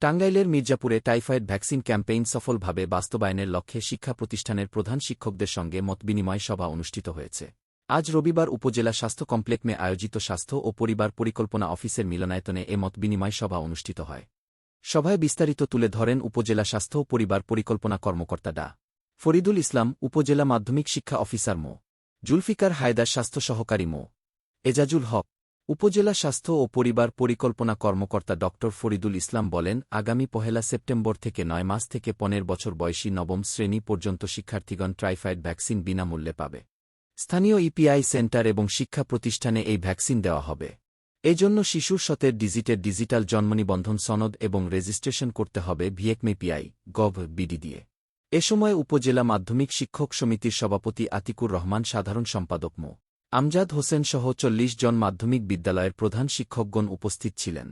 টাঙ্গাইলের মির্জাপুরে typhoid vaccine campaign সফলভাবে বাস্তবায়নের লক্ষ্যে শিক্ষা প্রতিষ্ঠানের প্রধান শিক্ষকদের সঙ্গে মতবিনিময় সভা অনুষ্ঠিত হয়েছে। আজ রবিবার উপজেলা স্বাস্থ্য কমপ্লেক্সে আয়োজিত স্বাস্থ্য ও পরিবার পরিকল্পনা অফিসের মিলনায়তনে এ মতবিনিময় সভা অনুষ্ঠিত হয়। সভায় বিস্তারিত তুলে ধরেন উপজেলা স্বাস্থ্য ও পরিবার পরিকল্পনা কর্মকর্তা ডা. ফরিদুল ইসলাম, উপজেলা মাধ্যমিক শিক্ষা অফিসার মো. জুলফিকার হায়দার স্বাস্থ্য সহকারী মো. এজাজুল হক উপজেলা স্বাস্থ্য ও পরিবার পরিকল্পনা কর্মকর্তা ড. ফরিদুল ইসলাম বলেন, আগামী পহেলা সেপ্টেম্বর থেকে নয় মাস থেকে পনেরো বছর বয়সী নবম শ্রেণি পর্যন্ত শিক্ষার্থীগণ ট্রাইফাইড ভ্যাকসিন বিনামূল্যে পাবে। স্থানীয় ইপিআই সেন্টার এবং শিক্ষা প্রতিষ্ঠানে এই ভ্যাকসিন দেওয়া হবে। এজন্য শিশুর সতের ডিজিটের ডিজিটাল জন্মনিবন্ধন সনদ এবং রেজিস্ট্রেশন করতে হবে ভিএকমেপিআই গভ, বিডি দিয়ে। এ সময় উপজেলা মাধ্যমিক শিক্ষক সমিতির সভাপতি আতিকুর রহমান সাধারণ সম্পাদক মো। আমজাদ হোসেন সহ চল্লিশ জন মাধ্যমিক বিদ্যালয়ের প্রধান শিক্ষকগণ উপস্থিত ছিলেন।